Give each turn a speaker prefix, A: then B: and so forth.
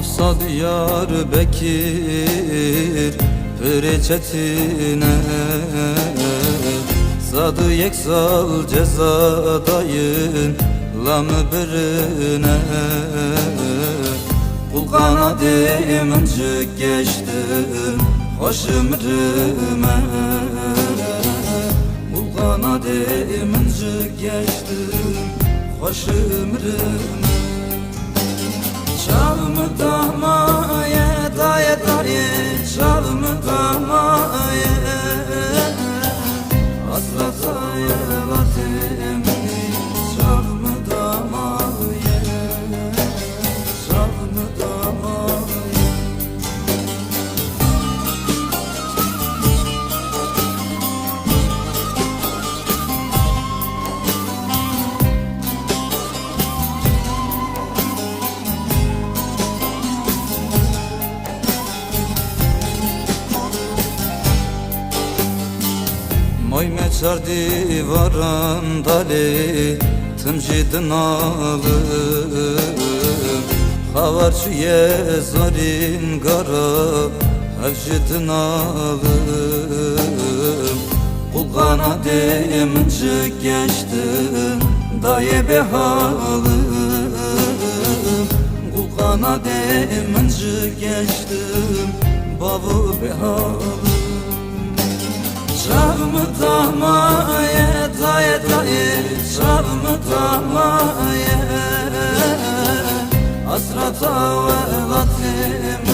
A: Afsa diyar Bekir Püre çetine. Sadı yeksal cezadayın Lamı birine Kul kanadım öncük geçtim Hoş ömrüme Kul kanadım öncük geçtim Hoş ömrüme Çalımı damaye daye daye Çalımı damaye Asla yevatim Moy meçar divaran dali Tımcidin alım Havar çüye zarin gara Hevcidin alım Kul kanadım öncük geçtim Daye behalım Kul kanadım öncük geçtim Babu behalım Çağımı damaye daye daye Çağımı damaye Asrata ve damaye